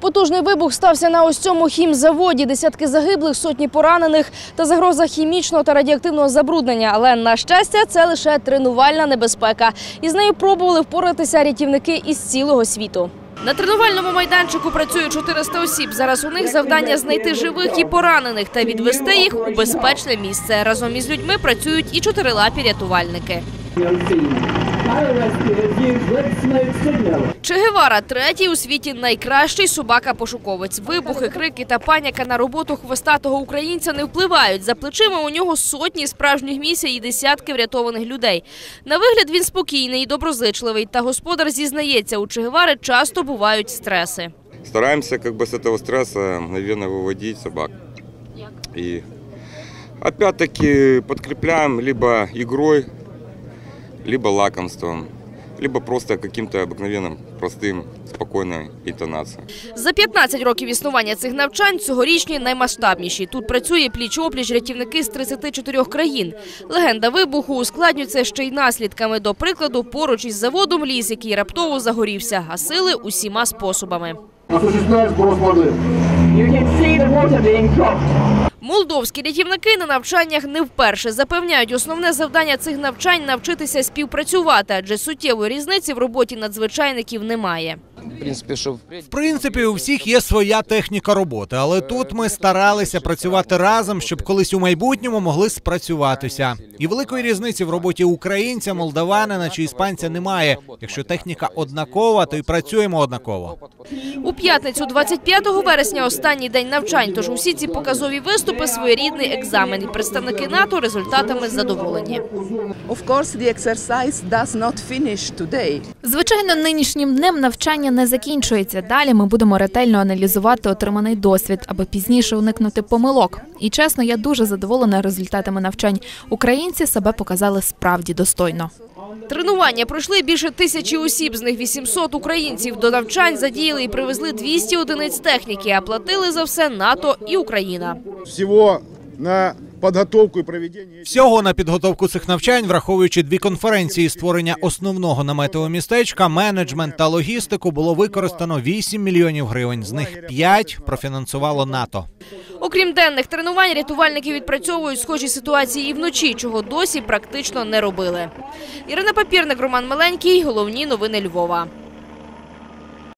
Потужний вибух стався на ось цьому хімзаводі. Десятки загиблих, сотні поранених та загроза хімічного та радіоактивного забруднення. Але на щастя, це лише тренувальна небезпека. І з нею пробували впоратися рятівники із цілого світу. На тренувальному майданчику працює 400 осіб. Зараз у них завдання знайти живих і поранених та відвести їх у безпечне місце. Разом із людьми працюють і чотирилапі рятувальники. Че Гевара – третій у світі найкращий собака-пошуковець. Вибухи, крики та паніка на роботу хвостатого українця не впливають. За плечима у нього сотні справжніх місій і десятки врятованих людей. На вигляд він спокійний і доброзичливий. Та господар зізнається, у Че Гевари часто бувають стреси. Стараемся как бы с этого стресса, наверное, выводить собак. И опять-таки подкрепляем либо игрой, либо лакомством, либо просто каким-то обыкновенным, простым, спокойной интонацией. За 15 років існування цих навчань цьогорічні наймасштабніші. Тут працює пліч-опліч рятівники з 34 країн. Легенда вибуху ускладнюється ще й наслідками. До прикладу, поруч із заводом ліс, який раптово загорівся, гасили усіма способами. Осуществляем сброс воды. Молдовські рятівники на навчаннях не вперше запевняють, основне завдання цих навчань навчитися співпрацювати, адже суттєвої різниці в роботі надзвичайників немає. В принципі, у всіх є своя техніка роботи, але тут ми старалися працювати разом, щоб колись у майбутньому могли спрацюватися. І великої різниці в роботі українця, молдаванина чи іспанця немає. Якщо техніка однакова, то й працюємо однаково. У п'ятницю, 25 вересня, останній день навчань. Тож усі ці показові виступи своєрідний екзамен. І представники НАТО результатами задоволені. Of course, the exercise does not finish today. Звичайно, нинішнім днем навчання не закінчується. Далі ми будемо ретельно аналізувати отриманий досвід, аби пізніше уникнути помилок. І чесно, я дуже задоволена результатами навчань. Українці себе показали справді достойно. Тренування пройшли більше тисячі осіб, з них 800 українців. До навчань задіяли і привезли 200 одиниць техніки, а платили за все НАТО і Україна. Всего на подготовку и проведение Всього на підготовку цих навчань, враховуючи дві конференції створення основного наметового містечка, менеджмент та логістику, було використано 8 мільйонів гривень. З них 5 профінансувало НАТО. Окрім денних тренувань, рятувальники відпрацьовують схожі ситуації і вночі, чого досі практично не робили. Ірина Папірник, Роман Миленький. Головні новини Львова.